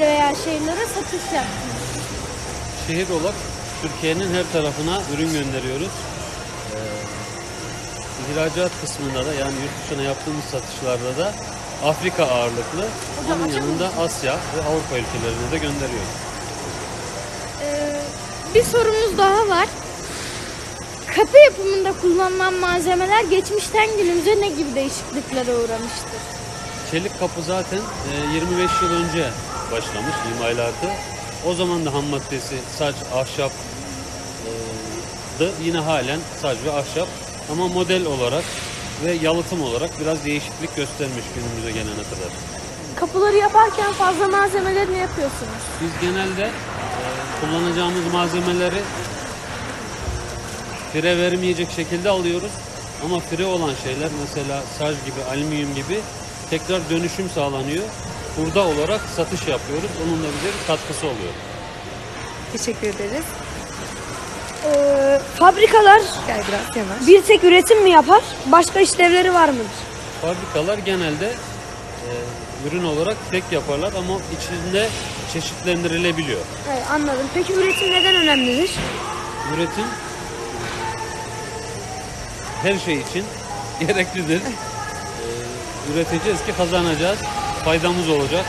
veya şehirlere satış yaptınız? Şehir olarak Türkiye'nin her tarafına ürün gönderiyoruz. Ee, ihracat kısmında da yani yurt dışına yaptığımız satışlarda da Afrika ağırlıklı. Onun yanında Asya ve Avrupa ülkelerine de gönderiyoruz. Ee, bir sorumuz daha var. Kapı yapımında kullanılan malzemeler geçmişten günümüze ne gibi değişikliklere uğramıştır? Çelik kapı zaten e, 25 yıl önce başlamış imalatı. O zaman da ham maddesi saç, ahşap e. Yine halen saç ve ahşap. Ama model olarak ve yalıtım olarak biraz değişiklik göstermiş günümüze gelene kadar. Kapıları yaparken fazla malzemeleri ne yapıyorsunuz? Biz genelde e, kullanacağımız malzemeleri fire vermeyecek şekilde alıyoruz. Ama fire olan şeyler mesela sarj gibi, alüminyum gibi tekrar dönüşüm sağlanıyor. Hurda olarak satış yapıyoruz. Onun da bize bir katkısı oluyor. Teşekkür ederiz. Ee, fabrikalar Gel biraz yanaş. bir tek üretim mi yapar? Başka işlevleri var mıdır? Fabrikalar genelde e, ürün olarak tek yaparlar ama içinde çeşitlendirilebiliyor. Evet, anladım. Peki üretim neden önemlidir? Üretim her şey için gereklidir. Ee, üreteceğiz ki kazanacağız, faydamız olacak.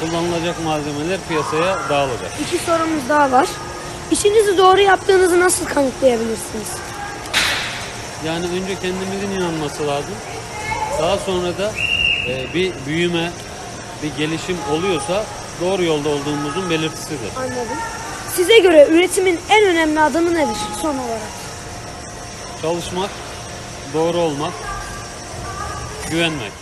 Kullanılacak malzemeler piyasaya dağılacak. İki sorumuz daha var. İşinizi doğru yaptığınızı nasıl kanıtlayabilirsiniz? Yani önce kendimizin inanması lazım. Daha sonra da e, bir büyüme, bir gelişim oluyorsa doğru yolda olduğumuzun belirtisidir. Anladım. Size göre üretimin en önemli adımı nedir son olarak? Çalışmak, doğru olmak, güvenmek.